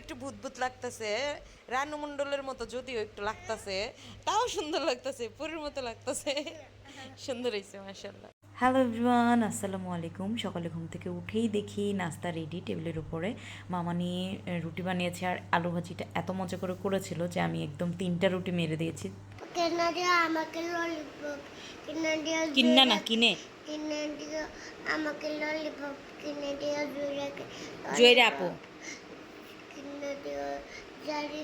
একটু ভূত ভূত লাগতেছে রানু মণ্ডলের মতো যদিও একটু লাগতেছে তাও সুন্দর লাগতেছে পুরীর মতো লাগতেছে। সুন্দর হয়েছে মাসাল্লাহ হ্যালো এভরিওয়ান আসসালামু আলাইকুম। সকালে ঘুম থেকে উঠেই দেখি নাস্তা রেডি টেবিলের উপরে মামা নিয়ে রুটি বানিয়েছে আর আলু ভাজিটা এত মজা করে করেছিল যে আমি একদম তিনটা রুটি মেরে দিয়েছি। আমাকে কিনা না কিনে। কিনে দিও আমাকে ললিপপ কিনে দিও জুড়েকে আপু। কিনে দিও জারি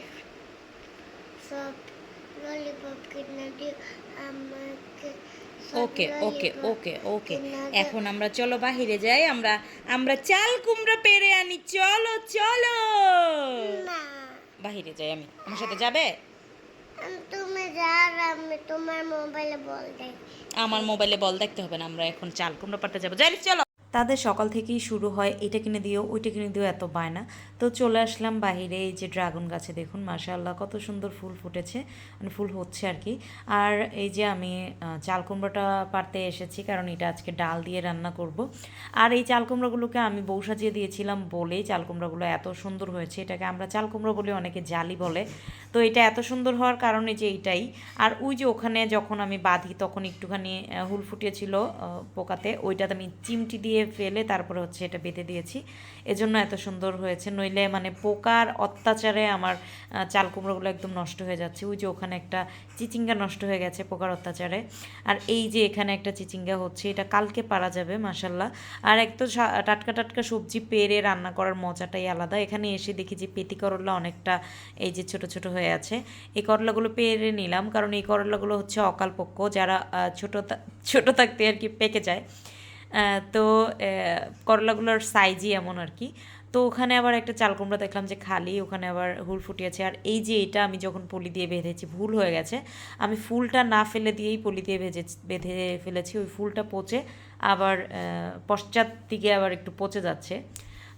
সব ললিপপ কিনে দিও আমাকে ওকে ওকে ওকে ওকে এখন আমরা চলো বাহিরে যাই আমরা আমরা চাল কুমড়া পেরে আনি চলো চলো! বাহিরে যাই আমি আমার সাথে যাবে? তুমি যার আমি তোমার মোবাইলে বল দেই আমার মোবাইলে বল দেখতে হবে না আমরা এখন চাল কুমড়া পাড়তে যাব। যাই চলো। তাদের সকাল থেকেই শুরু হয়, এটা কিনে দিও, ওইটা কিনে দিও, এত বায়না। তো চলে আসলাম বাইরে, এই যে ড্রাগন গাছে, দেখুন, মাশাআল্লাহ, কত সুন্দর ফুল ফুটেছে মানে ফুল হচ্ছে আর কি। আর এই যে আমি চাল কুমড়োটা পারতে এসেছি, কারণ এটা আজকে ডাল দিয়ে রান্না করব। আর এই চাল কুমড়োগুলোকে আমি বউ সাজিয়ে দিয়েছিলাম বলেই চাল কুমড়োগুলো এত সুন্দর হয়েছে, এটাকে আমরা চাল কুমড়ো বলে অনেকে জালি বলে। তো এটা এত সুন্দর হওয়ার কারণে যে এইটাই। আর ওই যে ওখানে যখন আমি বাঁধি, তখন একটুখানি হুল ফুটিয়েছিল পোকাতে, ওইটাতে আমি চিমটি দিয়ে ফেলে তারপরে হচ্ছে এটা বেঁধে দিয়েছি। এজন্য এত সুন্দর হয়েছে। নইলে মানে পোকার অত্যাচারে আমার চাল কুমড়োগুলো একদম নষ্ট হয়ে যাচ্ছে। ওই যে ওখানে একটা চিচিঙ্গা নষ্ট হয়ে গেছে পোকার অত্যাচারে। আর এই যে এখানে একটা চিচিঙ্গা হচ্ছে, এটা কালকে পারা যাবে মাসাল্লাহ আর এক তো টাটকা টাটকা সবজি পেরে রান্না করার মজাটাই আলাদা। এখানে এসে দেখি যে পেতি করলা অনেকটা এই যে ছোট ছোট হয়ে আছে। এই করলাগুলো পেরে নিলাম। কারণ এই করলাগুলো হচ্ছে অকালপক্ষ যারা ছোট ছোট থাকতে আর কি পেকে যায়। তো করলাগুলোর সাইজই এমন আর কি তো ওখানে আবার একটা চাল কুমড়া দেখলাম যে খালি, ওখানে আবার হুল ফুটিয়েছে। আর এই যে এটা আমি যখন পলি দিয়ে বেঁধেছি, ভুল হয়ে গেছে। আমি ফুলটা না ফেলে দিয়েই পলি দিয়ে ভেজে বেঁধে ফেলেছি। ওই ফুলটা পচে আবার পশ্চাৎ দিকে আবার একটু পচে যাচ্ছে।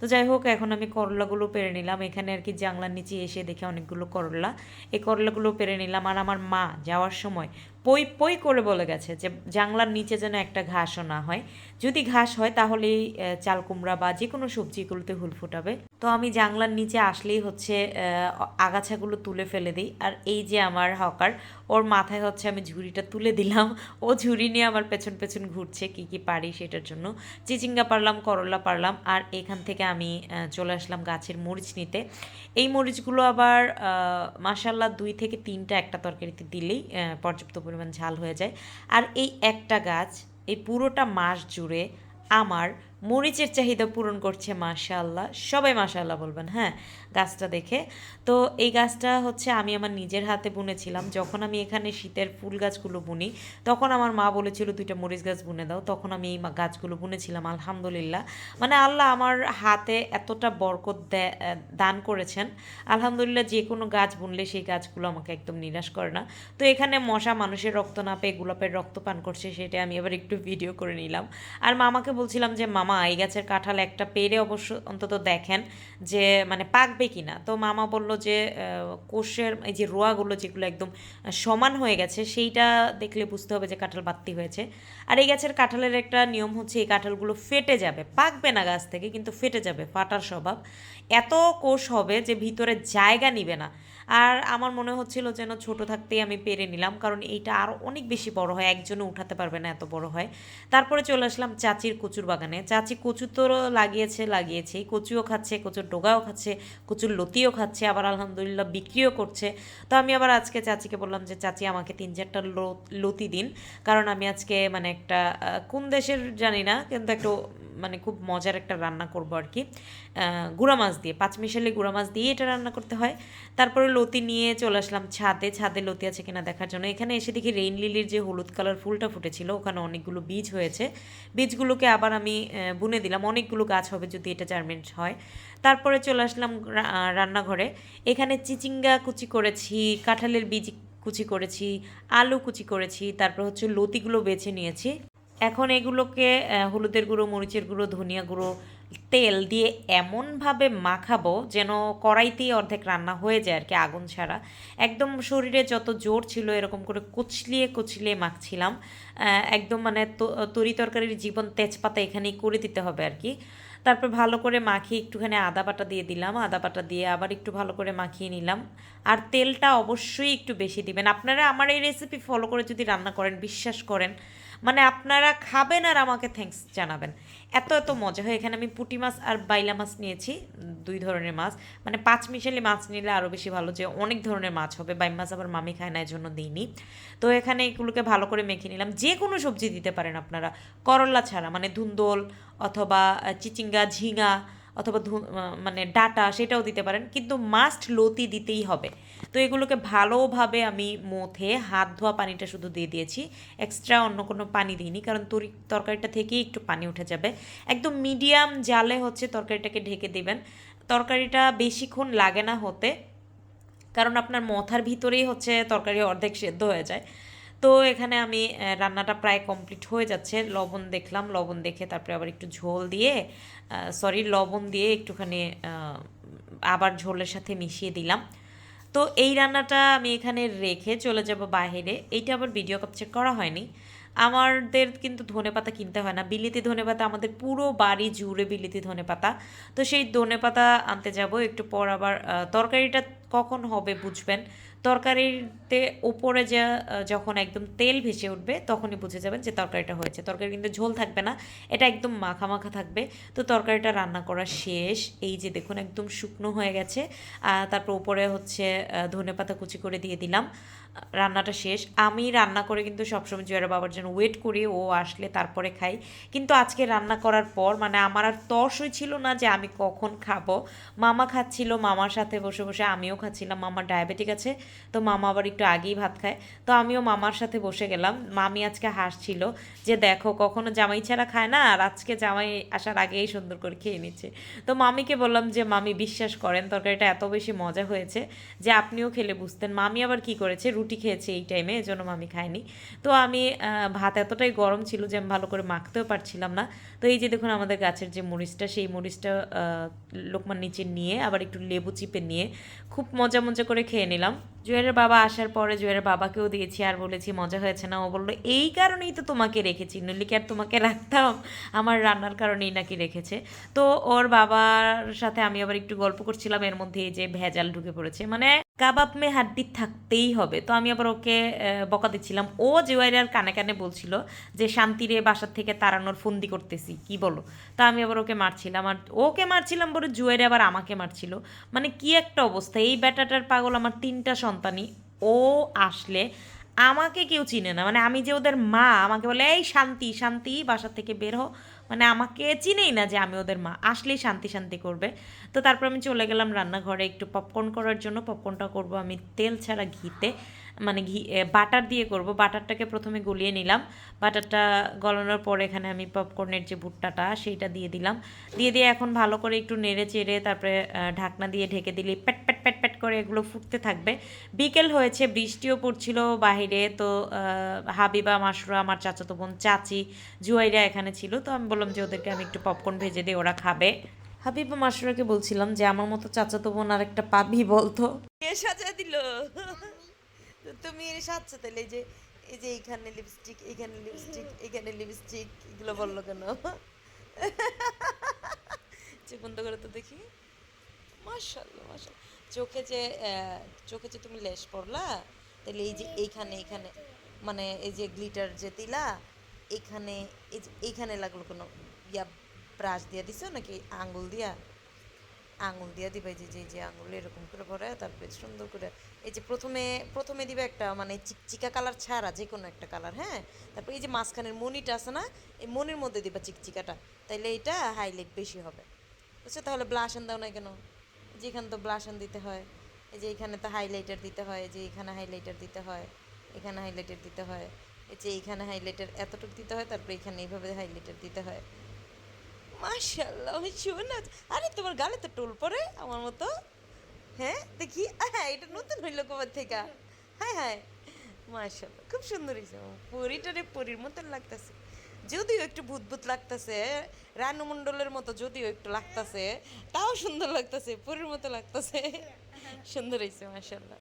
তো যাই হোক, এখন আমি করলাগুলো পেরে নিলাম। এখানে আর কি জাংলার নিচে এসে দেখে অনেকগুলো করলা। এই করলাগুলো পেরে নিলাম। আর আমার মা যাওয়ার সময় পই পই করে বলে গেছে যে জাংলার নিচে যেন একটা ঘাসও না হয়। যদি ঘাস হয় তাহলেই আহ, চাল কুমড়া বা যে কোনো সবজিগুলোতে হুল ফুটাবে। তো আমি জাংলার নিচে আসলেই হচ্ছে আগাছাগুলো তুলে ফেলে দিই। আর এই যে আমার হকার ওর মাথায় হচ্ছে আমি ঝুড়িটা তুলে দিলাম। ও ঝুড়ি নিয়ে আমার পেছন পেছন ঘুরছে কি কি পারি সেটার জন্য। চিচিঙ্গা পারলাম করলা পারলাম আর এখান থেকে আমি চলে আসলাম গাছের মরিচ নিতে। এই মরিচগুলো আবার মাসাল্লাহ দুই থেকে তিনটা একটা তরকারিতে দিলেই পর্যাপ্ত পরিমাণ ঝাল হয়ে যায়। আর এই একটা গাছ, এই পুরোটা মাস জুড়ে আমার মরিচের চাহিদা পূরণ করছে মাশাল্লাহ সবাই মাশাল্লাহ বলবেন হ্যাঁ। গাছটা দেখে। তো এই গাছটা হচ্ছে আমি আমার নিজের হাতে বুনেছিলাম। যখন আমি এখানে শীতের ফুল গাছগুলো বুনি, তখন আমার মা বলেছিল, দুইটা মরিচ গাছ বুনে দাও। তখন আমি এই গাছগুলো বুনেছিলাম, আলহামদুলিল্লাহ। মানে আল্লাহ আমার হাতে এতটা বরকত দান করেছেন। আলহামদুলিল্লাহ যে কোনো গাছ বুনলে সেই গাছগুলো আমাকে একদম নিরাশ করে না। তো এখানে মশা মানুষের রক্ত না পেয়ে গোলাপের রক্ত পান করছে, সেটা আমি আবার একটু ভিডিও করে নিলাম। আর মামাকে বলছিলাম যে, মামা, এই গাছের কাঁঠাল একটা পেরে অবশ্য অন্তত দেখেন যে মানে পাকবে কি না তো মামা বলল যে কোষের এই যে রোয়াগুলো যেগুলো একদম সমান হয়ে গেছে, সেইটা দেখলে বুঝতে হবে যে কাঁঠাল বাত্তি হয়েছে। আর এই গাছের কাঁঠালের একটা নিয়ম হচ্ছে, এই কাঁঠালগুলো ফেটে যাবে। পাকবে না গাছ থেকে, কিন্তু ফেটে যাবে, ফাটার স্বভাব। এত কোষ হবে যে ভিতরে জায়গা নিবে না। আর আমার মনে হচ্ছিল যেন ছোট থাকতেই আমি পেরে নিলাম, কারণ এইটা আরও অনেক বেশি বড় হয়, একজনও উঠাতে পারবে না এত বড় হয়। তারপরে চলে আসলাম চাচির কচুর বাগানে। চাচি কচু তো লাগিয়েছে লাগিয়েছেই কচুও খাচ্ছে, কচুর ডোগাও খাচ্ছে, কচুর লতিও খাচ্ছে, আবার আলহামদুলিল্লাহ বিক্রিও করছে। তো আমি আবার আজকে চাচিকে বললাম যে, চাচি, আমাকে তিন চারটা লতি দিন, কারণ আমি আজকে মানে একটা কোন দেশের জানি না, কিন্তু একটু মানে খুব মজার একটা রান্না করব আর কি। গুঁড়া মাছ দিয়ে, পাঁচ মিশালি গুঁড়া মাছ দিয়ে এটা রান্না করতে হয়। তারপরে লতি নিয়ে চলে আসলাম ছাদে। ছাদে লতি আছে কিনা দেখার জন্য। এখানে এসে দেখি রেইন লিলির যে হলুদ কালার ফুলটা ফুটেছিল, ওখানে অনেকগুলো বীজ হয়েছে। বীজগুলোকে আবার আমি বুনে দিলাম। অনেকগুলো গাছ হবে যদি এটা জার্মেন্ট হয়। তারপরে চলে আসলাম রান্নাঘরে। এখানে চিচিঙ্গা কুচি করেছি, কাঁঠালের বীজ কুচি করেছি, আলু কুচি করেছি, তারপর হচ্ছে লতিগুলো বেছে নিয়েছি। এখন এগুলোকে হলুদের গুঁড়ো, মরিচের গুঁড়ো, ধনিয়া গুঁড়ো তেল দিয়ে এমনভাবে মাখাবো যেন কড়াইতেই অর্ধেক রান্না হয়ে যায় আর কি আগুন ছাড়া। একদম শরীরে যত জোর ছিল এরকম করে কুচলিয়ে কুচলিয়ে মাখছিলাম। একদম মানে তরি তরকারির জীবন তেজপাতা এখানেই করে দিতে হবে আর কি। তারপর ভালো করে মাখিয়ে একটুখানি আদা বাটা দিয়ে দিলাম। আদা বাটা দিয়ে আবার একটু ভালো করে মাখিয়ে নিলাম। আর তেলটা অবশ্যই একটু বেশি দিবেন। আপনারা আমার এই রেসিপি ফলো করে যদি রান্না করেন, বিশ্বাস করেন মানে আপনারা খাবেন আর আমাকে থ্যাঙ্কস জানাবেন। এত এত মজা। হয়, এখানে আমি পুঁটি মাছ আর বাইলা মাছ নিয়েছি, দুই ধরনের মাছ। মানে পাঁচ মিশালি মাছ নিলে আরও বেশি ভালো যে অনেক ধরনের মাছ হবে। বাই মাছ আবার মামি খায় না জন্য দিইনি। তো এখানে এগুলোকে ভালো করে মেখে নিলাম। যে কোনো সবজি দিতে পারেন আপনারা। করলা ছাড়া মানে ধুন্দল অথবা চিচিঙ্গা, ঝিঙা অথবা মানে ডাটা সেটাও দিতে পারেন, কিন্তু মাস্ট লতি দিতেই হবে। তো এগুলোকে ভালোভাবে আমি মথে হাত ধোয়া পানিটা শুধু দিয়ে দিয়েছি। এক্সট্রা অন্য কোনো পানি দিইনি, কারণ তরি, তরকারিটা থেকেই একটু পানি উঠে যাবে। একদম মিডিয়াম জালে হচ্ছে তরকারিটাকে ঢেকে দেবেন। তরকারিটা বেশিক্ষণ লাগে না হতে, কারণ আপনার মথার ভিতরেই হচ্ছে তরকারি অর্ধেক সেদ্ধ হয়ে যায়। তো এখানে আমি রান্নাটা প্রায় কমপ্লিট হয়ে যাচ্ছে। লবণ দেখলাম, লবণ দেখে তারপরে আবার একটু ঝোল দিয়ে সরি লবণ দিয়ে একটুখানি আবার ঝোলের সাথে মিশিয়ে দিলাম। তো এই রান্নাটা আমি এখানে রেখে চলে যাব বাইরে। এইটা আবার ভিডিও ক্যাপচার করা হয়নি। আমাদের কিন্তু ধনেপাতা কিনতে হয় না। বিলিতি ধনেপাতা আমাদের পুরো বাড়ি জুড়ে বিলিতি ধনেপাতা। তো সেই ধনেপাতা আনতে যাব। একটু পর আবার তরকারিটা কখন হবে বুঝবেন। তরকারিতে ওপরে যে যখন একদম তেল ভেসে উঠবে, তখনই বুঝে যাবেন যে তরকারিটা হয়েছে। তরকারি কিন্তু ঝোল থাকবে না, এটা একদম মাখা মাখা থাকবে। তো তরকারিটা রান্না করা শেষ। এই যে দেখুন, একদম শুকনো হয়ে গেছে। তারপর উপরে হচ্ছে ধনে পাতা কুচি করে দিয়ে দিলাম। রান্নাটা শেষ। আমি রান্না করে কিন্তু সবসময় জয়ের বাবার জন্য ওয়েট করি, ও আসলে তারপরে খাই। কিন্তু আজকে রান্না করার পর মানে আমার আর তর্সই ছিল না যে আমি কখন খাব। মামা খাচ্ছিল, মামার সাথে বসে বসে আমিও খাচ্ছিলাম, মামার ডায়াবেটিক আছে। তো মামা আবার একটু আগেই ভাত খায়। তো আমিও মামার সাথে বসে গেলাম। মামি আজকে হাসছিল যে, দেখো, কখনো জামাই ছাড়া খায় না, আর আজকে জামাই আসার আগেই সুন্দর করে খেয়ে নিচ্ছে। তো মামিকে বললাম যে, মামি, বিশ্বাস করেন, তরকারিটা এত বেশি মজা হয়েছে যে, আপনিও খেলে বুঝতেন। মামি আবার কি করেছে, রুটি খেয়েছে এই টাইমে, এজন্য মামি খায়নি। তো আমি ভাত এতটাই গরম ছিল যে, আমি ভালো করে মাখতেও পারছিলাম না। তো এই যে, দেখুন আমাদের গাছের যে মরিচটা, সেই মরিচটা লোকমান নিচে নিয়ে আবার একটু লেবু চিপে নিয়ে খুব মজা মজা করে খেয়ে নিলাম। জুয়েলের বাবা আসার পরে জুয়ের বাবাকেও দিয়েছি, আর বলেছি, মজা হয়েছে না? ও বলল, এই কারণেই তো তোমাকে রেখেছি। নইলে কি আর তোমাকে রাখতাম, আমার রান্নার কারণেই নাকি রেখেছে। তো ওর বাবার সাথে আমি আবার একটু গল্প করছিলাম, এর মধ্যে যে ভেজাল ঢুকে পড়েছে। মানে কাবাব মে হাড্ডি থাকতেই হবে। তো আমি আবার ওকে বকা দিচ্ছিলাম। ও জুয়াইরার কানে কানে বলছিল যে, শান্তিরে বাসার থেকে তাড়ানোর ফন্দি করতেছি, কি বলো? তা আমি আবার ওকে মারছিলাম। আর ওকে মারছিলাম বলে জুয়াইরে আবার আমাকে মারছিল। মানে কি একটা অবস্থা। এই ব্যাটাটার পাগল আমার তিনটা সন্তানই। ও আসলে আমাকে কেউ চিনে না। মানে আমি যে ওদের মা, আমাকে বলে, এই শান্তি শান্তি বাসার থেকে বের হো মানে আমাকে চিনেই না যে আমি ওদের মা, আসলেই শান্তি শান্তি করবে। তো তারপর আমি চলে গেলাম রান্নাঘরে একটু পপকর্ন করার জন্য পপকর্নটা করব আমি তেল ছাড়া ঘিতে। মানে ঘি বাটার দিয়ে করব। বাটারটাকে প্রথমে গলিয়ে নিলাম। বাটারটা গলানোর পর এখানে আমি পপকর্নের যে ভুট্টাটা, সেইটা দিয়ে দিলাম। দিয়ে দিয়ে এখন ভালো করে একটু নেড়ে চেড়ে তারপরে ঢাকনা দিয়ে ঢেকে দিলে প্যাট প্যাট প্যাট প্যাট করে এগুলো ফুটতে থাকবে। বিকেল হয়েছে, বৃষ্টিও পড়ছিল বাহিরে। তো হাবিবা, মাসুরা, আমার চাচাতো বোন, চাচি, জুয়াইরা এখানে ছিল। তো আমি বললাম যে ওদেরকে আমি একটু পপকর্ন ভেজে দিই ওরা খাবে। হাবিবা, মাসুরাকে বলছিলাম যে, আমার মতো চাচাতো বোন আর একটা পাবি বলতো? সাজা দিল? তো তুমি সাজছো তাহলে এই যে এই যে এইখানে লিপস্টিক এইখানে লিপস্টিক এইখানে লিপস্টিক এগুলো বলল কেন? চোখ বন্ধ করে তো দেখি। মাশাল্লাহ মাশাল্লাহ চোখে যে চোখে যে তুমি লেশ পড়লা তাহলে এই যে এইখানে এইখানে মানে এই যে গ্লিটার যে দিলা, এইখানে, এই যে এইখানে লাগল কোনো ইয়া ব্রাশ দিয়ে দিছো নাকি আঙ্গুল দিয়া? আঙুল দিয়ে দিবে যে যে যে আঙুল এরকম করে ভরে তারপরে সুন্দর করে এই যে প্রথমে প্রথমে দিবে একটা মানে চিকচিকা কালার ছাড়া যে কোনো একটা কালার হ্যাঁ? তারপরে এই যে মাঝখানের মনিটা আছে না, এই মনির মধ্যে দিবা চিকচিকাটা, তাইলে এটা হাইলাইট বেশি হবে। বুঝছ? তাহলে ব্লাশন দাও না কেন? যেখানে তো ব্লাশন দিতে হয়, এই যে এখানে তো হাইলাইটার দিতে হয় যে এখানে হাইলাইটার দিতে হয়, এখানে হাইলাইটার দিতে হয়, এই যে এইখানে হাইলাইটার এতটুকু দিতে হয়, তারপরে এখানে এইভাবে হাইলাইটার দিতে হয়। মাশাল্লাহ শোনা আরে, তোমার গালে তো টোল পরে আমার মতো। হ্যাঁ দেখি। হ্যাঁ এটা নতুন হইল কবার থেকে। হ্যাঁ হ্যাঁ। মাশাল্লাহ খুব সুন্দর হয়েছে পরিটারে পরির মতন লাগতেছে। যদিও একটু ভূত ভূত লাগতেছে, রানুমণ্ডলের মতো যদিও একটু লাগতেছে, তাও সুন্দর লাগতেছে, পরির মতো লাগতেছে। সুন্দর হয়েছে মাশাল্লাহ